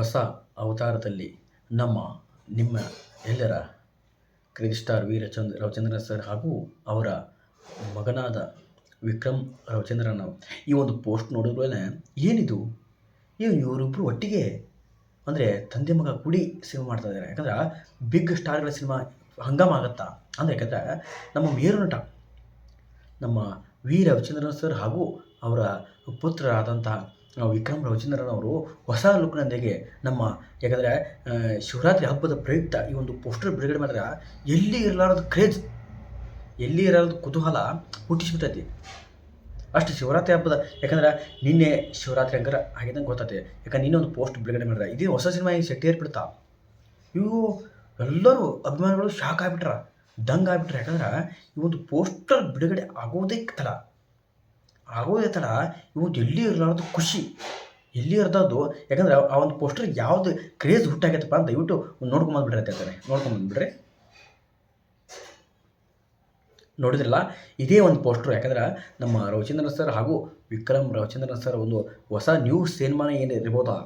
ಹೊಸ ಅವತಾರದಲ್ಲಿ ನಮ್ಮ, ನಿಮ್ಮ ಎಲ್ಲರ crazy star Veera Chandra Ravichandran sir ಹಾಗೂ ಅವರ ಮಗನಾದ ವಿಕ್ರಮ್ ರವಚಂದ್ರನ ಈ ಒಂದು ಪೋಸ್ಟ್ ನೋಡಿದ್ಮೇಲೆ ಏನಿದು? ಏನು ಇವರಿಬ್ಬರು ಒಟ್ಟಿಗೆ ಅಂದರೆ ತಂದೆ ಮಗ ಕೂಡಿ ಸಿನಿಮಾ ಮಾಡ್ತಾ ಇದ್ದಾರೆ. ಯಾಕಂದ್ರೆ ಬಿಗ್ ಸ್ಟಾರ್ಗಳ ಸಿನಿಮಾ ಹಂಗಾಮ ಆಗತ್ತಾ ಅಂದರೆ ಯಾಕಂದ್ರೆ ನಮ್ಮ ಮೇರು ನಮ್ಮ ವಿ. ರವಿಚಂದ್ರನ್ ಸರ್ ಹಾಗೂ ಅವರ ಪುತ್ರರಾದಂಥ ವಿಕ್ರಮ್ ರವಿಚಂದ್ರನ್ ಅವರು ಹೊಸ ಲುಕ್ನೊಂದಿಗೆ ನಮ್ಮ ಯಾಕಂದರೆ ಶಿವರಾತ್ರಿ ಹಬ್ಬದ ಪ್ರಯುಕ್ತ ಈ ಒಂದು ಪೋಸ್ಟರ್ ಬಿಡುಗಡೆ ಮಾಡಿದ್ರೆ ಎಲ್ಲಿ ಇರಲಾರದ ಕ್ರೇಜ್, ಎಲ್ಲಿ ಇರಲಾರದ ಕುತೂಹಲ ಹುಟ್ಟಿಸ್ಬಿಟ್ಟೈತಿ. ಅಷ್ಟು ಶಿವರಾತ್ರಿ ಹಬ್ಬದ, ಯಾಕಂದ್ರೆ ನಿನ್ನೆ ಶಿವರಾತ್ರಿ ಹಂಗಾರ ಆಗಿದಂಗೆ ಗೊತ್ತೈತೆ. ಯಾಕಂದ್ರೆ ನಿನ್ನೆ ಒಂದು ಪೋಸ್ಟ್ ಬಿಡುಗಡೆ ಮಾಡಿದ್ರೆ ಇದೇ ಹೊಸ ಸಿನಿಮಾ ಈ ಶೆಟ್ಟಿ ಏರ್ಬಿಡ್ತಾ ಇವು ಎಲ್ಲರೂ ಅಭಿಮಾನಿಗಳು ಶಾಕ್ ಆಗಿಬಿಟ್ರ. ದಂಗ್ ಆಗ್ಬಿಟ್ರೆ ಯಾಕಂದ್ರೆ ಈ ಒಂದು ಪೋಸ್ಟರ್ ಬಿಡುಗಡೆ ಆಗೋದೇ ತಡ. ಆಗೋದೇ ತಡ ಇವತ್ತು ಎಲ್ಲಿ ಇರಲಾರ್ದು ಖುಷಿ. ಎಲ್ಲಿ ಇರ್ದದ್ದು, ಯಾಕಂದ್ರೆ ಆ ಒಂದು ಪೋಸ್ಟರ್ ಯಾವ್ದು ಕ್ರೇಜ್ ಹುಟ್ಟಾಗೈತಪ್ಪ ಅಂತ ದಯವಿಟ್ಟು ನೋಡ್ಕೊಂಬಂದ್ಬಿಡ್ರಿ ಅಂತ ಹೇಳ್ತಾರೆ ನೋಡ್ಕೊಂಬಂದ್ಬಿಡ್ರಿ ನೋಡಿದ್ರಲ್ಲ, ಇದೇ ಒಂದು ಪೋಸ್ಟ್ರು ಯಾಕಂದ್ರೆ ನಮ್ಮ ರವಿಚಂದ್ರನ್ ಸರ್ ಹಾಗೂ ವಿಕ್ರಮ್ ರವಿಚಂದ್ರನ್ ಸರ್ ಒಂದು ಹೊಸ ನ್ಯೂ ಸಿನಿಮಾನ ಏನು ಇರ್ಬೋದಾ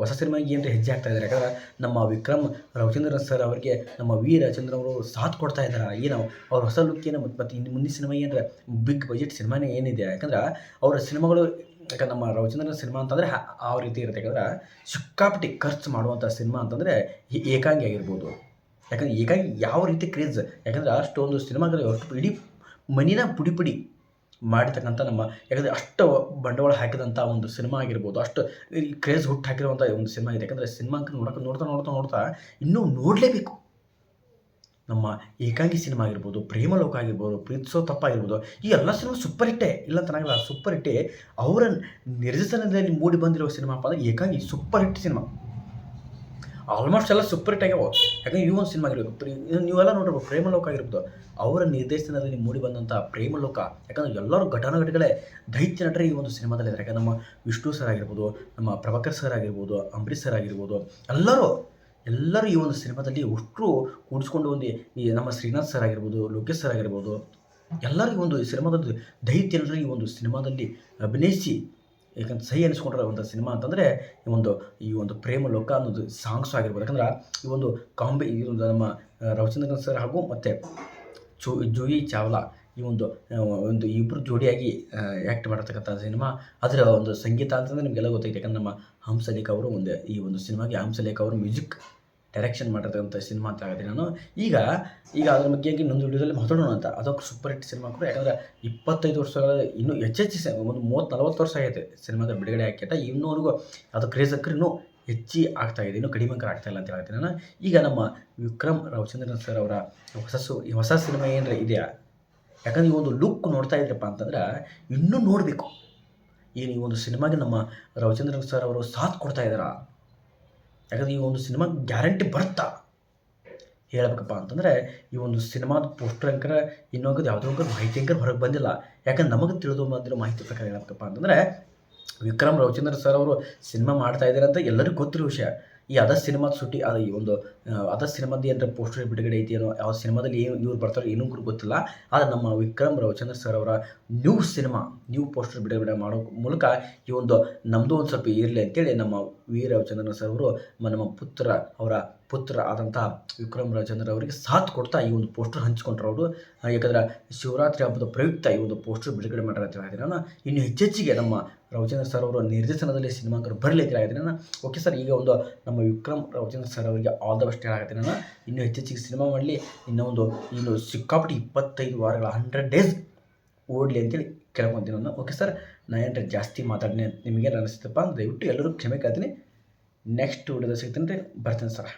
ಹೊಸ ಸಿನಿಮಾಗೆ ಏನು ಹೆಜ್ಜೆ ಆಗ್ತಾ ಇದ್ದಾರೆ. ಯಾಕಂದ್ರೆ ನಮ್ಮ ವಿಕ್ರಮ್, ರವಿಚಂದ್ರನ್ ಸರ್ ಅವರಿಗೆ ನಮ್ಮ ವಿ ರಾಜಚಂದ್ರ ಅವರು ಸಾಥ್ ಕೊಡ್ತಾ ಇದ್ದಾರೆ. ಏನು ಅವ್ರ ಹೊಸ ಲುಕ್ ಏನು ಮತ್ತು ಇನ್ನು ಮುಂದಿನ ಸಿನಿಮಾ ಏನಂದ್ರೆ ಬಿಗ್ ಬಜೆಟ್ ಸಿನಿಮಾನೇ ಏನಿದೆ. ಯಾಕಂದ್ರೆ ಅವರ ಸಿನಿಮಾಗಳು, ಯಾಕಂದ್ರೆ ನಮ್ಮ ರವಿಚಂದ್ರನ್ ಸಿನಿಮಾ ಅಂತಂದರೆ ಆ ರೀತಿ ಇರುತ್ತೆ. ಯಾಕಂದ್ರೆ ಸಿಕ್ಕಾಪಟ್ಟಿ ಖರ್ಚು ಮಾಡುವಂಥ ಸಿನಿಮಾ ಅಂತಂದರೆ ಏಕಾಂಗಿ ಆಗಿರ್ಬೋದು. ಯಾಕಂದ್ರೆ ಏಕಾಂಗಿ ಯಾವ ರೀತಿ ಕ್ರೇಜ್ ಯಾಕಂದ್ರೆ ಅಷ್ಟೊಂದು ಸಿನಿಮಾಗಳು ಅಷ್ಟು ಇಡೀ ಮನಿನ ಪುಡಿ ಪುಡಿ ಮಾಡಿರ್ತಕ್ಕಂಥ ನಮ್ಮ ಯಾಕಂದರೆ ಅಷ್ಟು ಬಂಡವಾಳ ಹಾಕಿದಂಥ ಒಂದು ಸಿನಿಮಾ ಆಗಿರ್ಬೋದು, ಅಷ್ಟು ಕ್ರೇಜ್ ಹುಟ್ಟು ಹಾಕಿರುವಂಥ ಒಂದು ಸಿನಿಮಾ ಇದೆ. ಯಾಕಂದರೆ ಸಿನಿಮಾ ನೋಡೋಕೆ ನೋಡ್ತಾ ನೋಡ್ತಾ ನೋಡ್ತಾ ಇನ್ನೂ ನೋಡಲೇಬೇಕು. ನಮ್ಮ ಏಕಾಂಗಿ ಸಿನಿಮಾ ಆಗಿರ್ಬೋದು, ಪ್ರೇಮಲೋಕ ಆಗಿರ್ಬೋದು ಪ್ರೀತಿಸೋ ತಪ್ಪಾಗಿರ್ಬೋದು ಈ ಎಲ್ಲ ಸಿನಿಮಾ ಸೂಪರ್ ಹಿಟ್ಟೇ. ಇಲ್ಲ ಚೆನ್ನಾಗಿಲ್ಲ ಸೂಪರ್ ಹಿಟ್ಟೇ. ಅವರ ನಿರ್ದೇಶನದಲ್ಲಿ ಮೂಡಿ ಬಂದಿರೋ ಸಿನಿಮಾಪ್ಪ ಅಂದರೆ Ekangi super hit cinema. Almost ಎಲ್ಲ ಸೂಪರ್ ಹಿಟ್ ಆಗ್ಯಾವ ಯಾಕಂದ್ರೆ ಈ ಒಂದು ಸಿನಿಮಾ ಪ್ರೀ ನೀವೆಲ್ಲ ನೋಡಿರ್ಬೋದು ಪ್ರೇಮಲೋಕ ಆಗಿರ್ಬೋದು ಅವರ ನಿರ್ದೇಶನದಲ್ಲಿ ಮೂಡಿ ಬಂದಂಥ ಪ್ರೇಮಲೋಕ, ಯಾಕಂದ್ರೆ ಎಲ್ಲರೂ ಘಟನಾಘಟಗಳೇ ದೈತ್ಯ ನಟರೇ ಈ ಒಂದು ಸಿನಿಮಾದಲ್ಲಿ ಇದ್ದಾರೆ ಯಾಕಂದ್ರೆ ನಮ್ಮ ವಿಷ್ಣು ಸರ್ ಆಗಿರ್ಬೋದು, ನಮ್ಮ ಪ್ರಭಾಕರ್ ಸರ್ ಆಗಿರ್ಬೋದು ಅಂಬರೀಶ್ ಸರ್ ಆಗಿರ್ಬೋದು, ಎಲ್ಲರೂ ಎಲ್ಲರೂ ಈ ಒಂದು ಸಿನಿಮಾದಲ್ಲಿ ಅಷ್ಟು ಕೂಡಿಸ್ಕೊಂಡು ಒಂದು ಈ ನಮ್ಮ ಶ್ರೀನಾಥ್ ಸರ್ ಆಗಿರ್ಬೋದು, ಲೋಕೇಶ್ ಸರ್ ಆಗಿರ್ಬೋದು ಎಲ್ಲರಿಗೂ ಒಂದು ಸಿನಿಮಾದ ದೈತ್ಯ ನಟರೇ ಈ ಒಂದು ಸಿನಿಮಾದಲ್ಲಿ ಅಭಿನಯಿಸಿ ಯಾಕಂದ್ರೆ ಸಹಿ ಅನಿಸ್ಕೊಂಡ್ರೆ ಒಂದು ಸಿನಿಮಾ ಅಂತಂದರೆ ಈ ಒಂದು ಈ ಒಂದು ಪ್ರೇಮ ಲೋಕ ಅನ್ನೋದು ಸಾಂಗ್ಸ್ ಆಗಿರ್ಬೋದು. ಯಾಕಂದ್ರೆ ಈ ಒಂದು ಕಾಂಬಿ ಈ ಒಂದು ನಮ್ಮ ರವಿಚಂದ್ರನ್ ಸರ್ ಹಾಗೂ ಮತ್ತು ಜೋ, ಜೂಯಿ ಚಾವ್ಲಾ ಈ ಒಂದು ಒಂದು ಇಬ್ಬರು ಜೋಡಿಯಾಗಿ ಆ್ಯಕ್ಟ್ ಮಾಡಿರ್ತಕ್ಕಂಥ ಸಿನಿಮಾ. ಅದರ ಒಂದು ಸಂಗೀತ ಅಂತಂದರೆ ನಿಮಗೆಲ್ಲ ಗೊತ್ತಾಗಿದೆ ಯಾಕಂದ್ರೆ ನಮ್ಮ ಹಂಸಲೇಖ ಅವರು ಒಂದು, ಈ ಒಂದು ಸಿನಿಮಾಗೆ ಹಂಸಲೇಖ ಅವರು ಮ್ಯೂಸಿಕ್ ಡೈರೆಕ್ಷನ್ ಮಾಡಿರ್ತಕ್ಕಂಥ ಸಿನಿಮಾ ಅಂತ ಹೇಳಿದೆ ನಾನು. ಈಗ ಈಗ ಅದ್ರ ಬಗ್ಗೆ ಇನ್ನೊಂದು ವಿಡಿಯೋದಲ್ಲಿ ಮಾತಾಡೋಣ ಅಂತ? ಅದಕ್ಕೆ ಸೂಪರ್ ಹಿಟ್ ಸಿನಿಮಾ ಕೂಡ. ಯಾಕಂದ್ರೆ ಇಪ್ಪತ್ತೈದು ವರ್ಷಗಳ ಇನ್ನೂ ಹೆಚ್ಚೆಚ್ಚು ಒಂದು ಮೂವತ್ತು ನಲವತ್ತು ವರ್ಷ ಆಗೈತೆ ಸಿನಿಮಾದ ಬಿಡುಗಡೆ ಹಾಕಿಟ ಇನ್ನೂವರೆಗೂ ಅದು ಕ್ರೇಜ್ ಇನ್ನೂ ಹೆಚ್ಚಿ ಆಗ್ತಾ ಇದೆ. ಇನ್ನೂ ಕಡಿಮೆ ಆಗ್ತಾ ಇಲ್ಲ ಅಂತ ಹೇಳ್ತೀನಿ ನಾನು. ಈಗ ನಮ್ಮ ವಿಕ್ರಮ್ ರಾವ್ಚಂದ್ರನ್ ಸರ್ ಅವರ ಹೊಸ ಈ ಹೊಸ ಸಿನಿಮಾ ಏನರ ಇದೆಯಾ? ಯಾಕಂದ್ರೆ ಈ ಒಂದು ಲುಕ್ ನೋಡ್ತಾ ಇದ್ರಪ್ಪ ಅಂತಂದ್ರೆ ಇನ್ನೂ ನೋಡಬೇಕು. ಏನು ಈ ಒಂದು ಸಿನಿಮಾಗೆ ನಮ್ಮ ರವಿಚಂದ್ರನ್ ಸರ್ ಅವರು ಸಾಥ್ ಕೊಡ್ತಾ ಇದ್ದಾರಾ? ಯಾಕಂದ್ರೆ ಈ ಒಂದು ಸಿನಿಮಾ ಗ್ಯಾರಂಟಿ ಬರುತ್ತಾ ಹೇಳ್ಬೇಕಪ್ಪ ಅಂತಂದರೆ, ಈ ಒಂದು ಸಿನಿಮಾದ ಪೋಸ್ಟರ್ ಅಂಕರ ಇನ್ನೊಂದು ಯಾವುದೋ ಒಂದು ಮಾಹಿತಿ ಅಂಕರ ಹೊರಗೆ ಬಂದಿಲ್ಲ. ಯಾಕಂದ್ರೆ ನಮಗೆ ತಿಳಿದು ಬಂದಿರೋ ಮಾಹಿತಿ ಪ್ರಕಾರ ಹೇಳ್ಬೇಕಪ್ಪ ಅಂತಂದರೆ, ವಿಕ್ರಮ್ ರವಿಚಂದ್ರ ಸರ್ ಅವರು ಸಿನಿಮಾ ಮಾಡ್ತಾ ಇದ್ದಾರೆ ಅಂತ ಎಲ್ಲರಿಗೂ ಗೊತ್ತಿರೋ ವಿಷಯ. ಈ ಅದ ಸಿನಿಮಾದ ಸುಟ್ಟಿ ಅದು ಈ ಒಂದು ಅದ ಸಿನಿಮಾದ ಏನಾರ ಪೋಸ್ಟರ್ ಬಿಡುಗಡೆ ಐತಿ ಏನೋ ಯಾವ ಸಿನಿಮಾದಲ್ಲಿ ಏನು, ಇವ್ರು ಬರ್ತಾರೋ ಏನೂ ಗೊತ್ತಿಲ್ಲ. ಆದರೆ ನಮ್ಮ ವಿಕ್ರಮ್ ರವಚಂದ್ರ ಸರ್ ಅವರ ನ್ಯೂ ಸಿನಿಮಾ ನ್ಯೂ ಪೋಸ್ಟರ್ ಬಿಡುಗಡೆ ಮಾಡೋ ಮೂಲಕ ಈ ಒಂದು ನಮ್ಮದು ಒಂದು ಸ್ವಲ್ಪ ಇರಲಿ ಅಂತೇಳಿ ನಮ್ಮ ವಿ ರವಚಂದ್ರ ಸರ್ ಅವರು ನಮ್ಮ ಪುತ್ರ ಅವರ ಪುತ್ರ ಆದಂಥ ವಿಕ್ರಮ್ ರಾಜೇಂದ್ರ ಅವರಿಗೆ ಸಾಥ್ ಕೊಡ್ತಾ ಈ ಒಂದು ಪೋಸ್ಟರ್ ಹಂಚ್ಕೊಂಡ್ರು ಅವರು. ಯಾಕಂದ್ರೆ ಶಿವರಾತ್ರಿ ಹಬ್ಬದ ಪ್ರಯುಕ್ತ ಈ ಒಂದು ಪೋಸ್ಟರ್ ಬಿಡುಗಡೆ ನಾನು. ಇನ್ನು ಹೆಚ್ಚೆಚ್ಚಿಗೆ ನಮ್ಮ ರವಿಚಂದ್ರ ಸರ್ ಅವರ ನಿರ್ದೇಶನದಲ್ಲಿ ಸಿನಿಮಾಗಳು ಬರಲಿ ಅಂತ ಹೇಳಿದ್ರೆ ನಾನು. ಓಕೆ ಸರ್ ಈಗ ಒಂದು ನಮ್ಮ ವಿಕ್ರಮ್ ರವಿಚಂದ್ರ ಸರ್ ಅವರಿಗೆ ಆಲ್ ದ ಬೆಸ್ಟ್ ಹೇಳಾಕತ್ತೀನಿ ನಾನು. ಇನ್ನೂ ಹೆಚ್ಚೆಚ್ಚಿಗೆ ಸಿನಿಮಾ ಮಾಡಲಿ ಇನ್ನೂ ಒಂದು ಇನ್ನು ಸಿಕ್ಕಾಪಟ್ಟಿ ಇಪ್ಪತ್ತೈದು ವಾರಗಳ ಹಂಡ್ರೆಡ್ ಡೇಸ್ ಓಡಲಿ ಅಂತೇಳಿ ಕೇಳ್ಕೊತೀನಿ ನಾನು. ಓಕೆ ಸರ್ ನಾನು ಏನಾರ ಜಾಸ್ತಿ ಮಾತಾಡಿನಿ ನಿಮಗೆ ಅನಿಸ್ತಪ್ಪ ದಯವಿಟ್ಟು ಎಲ್ಲರೂ ಕ್ಷಮೆ ಕೇಳ್ತೀನಿ. ನೆಕ್ಸ್ಟ್ ವಿಡಿಯೋದಲ್ಲಿ ಸಿಗ್ತೀನಿ ರೀ, ಬರ್ತೀನಿ ಸರ್